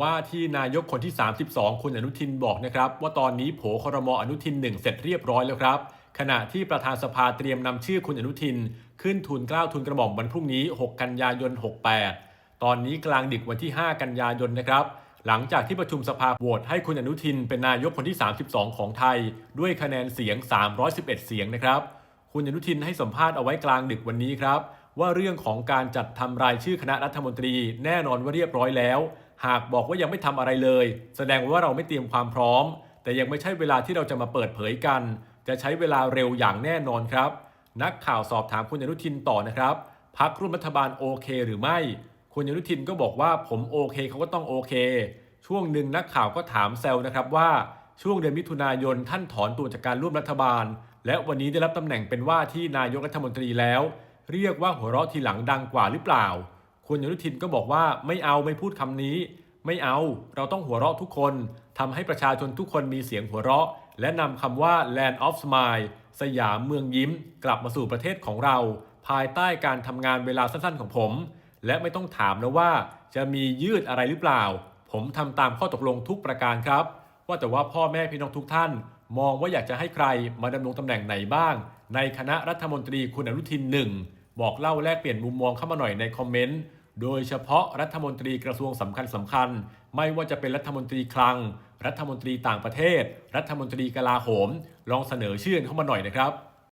ว่าที่นายกคนที่ 32 คุณอนุทินบอกนะครับ ว่าตอนนี้โผครมออนุทินหนึ่งเสร็จเรียบร้อยแล้วครับ ขณะที่ประธานสภาเตรียมนำชื่อคุณอนุทิน ขึ้นทุนกล้าวทุนกระหม่อมวันพรุ่งนี้ 6 กันยายน 68 ตอนนี้กลางดึกวันที่ 5 กันยายนนะครับ หลังจากที่ประชุมสภาโหวตให้คุณอนุทินเป็นนายกคนที่ 32 ของไทย ด้วยคะแนนเสียง 311 เสียงนะครับ คุณอนุทินให้สัมภาษณ์เอาไว้กลางดึกวันนี้ครับว่าเรื่องของการจัดทำรายชื่อคณะรัฐมนตรีแน่นอนว่าเรียบร้อยแล้ว หากบอกว่ายังไม่ทำอะไรเลย แสดงว่าเราไม่เตรียมความพร้อม แต่ยังไม่ใช่เวลาที่เราจะมาเปิดเผยกัน จะใช้เวลาเร็วอย่างแน่นอนครับ นักข่าวสอบถามคุณอนุทินต่อนะครับพักร่วมรัฐบาลโอเคหรือไม่ คุณอนุทินก็บอกว่าผมโอเคเขาก็ต้องโอเค ช่วงหนึ่งนักข่าวก็ถามแซวนะครับว่าช่วงเดือนมิถุนายนท่านถอนตัวจากการร่วมรัฐบาล และวันนี้ได้รับตำแหน่งเป็นว่าที่นายกรัฐมนตรีแล้ว เรียกว่าหัวเราะทีหลังดังกว่าหรือเปล่า คุณอนุทินก็บอกว่าไม่เอาไม่พูดคำนี้ ไม่เอาเราต้องหัวเราะทุกคนทำให้ประชาชนทุกคนมีเสียงหัวเราะ และนำคำว่า Land of Smile สยามเมืองยิ้ม กลับมาสู่ประเทศของเรา ภายใต้การทำงานเวลาสั้นๆของผม และไม่ต้องถามนะว่า จะมียืดอะไรหรือเปล่า ผมทำตามข้อตกลงทุกประการครับ ว่าแต่ว่าพ่อแม่พี่น้องทุกท่าน มองว่าอยากจะให้ใครมาดำรงตำแหน่งไหนบ้าง ในคณะรัฐมนตรีคุณอนุทินหนึ่งบอกเล่าแลกเปลี่ยนมุมมองเข้ามาหน่อยในคอมเมนต์ โดยเฉพาะรัฐมนตรีกระทรวงสำคัญสำคัญ ไม่ว่าจะเป็นรัฐมนตรีคลัง รัฐมนตรีต่างประเทศ รัฐมนตรีกลาโหม ลองเสนอชื่อเข้ามาหน่อยนะครับ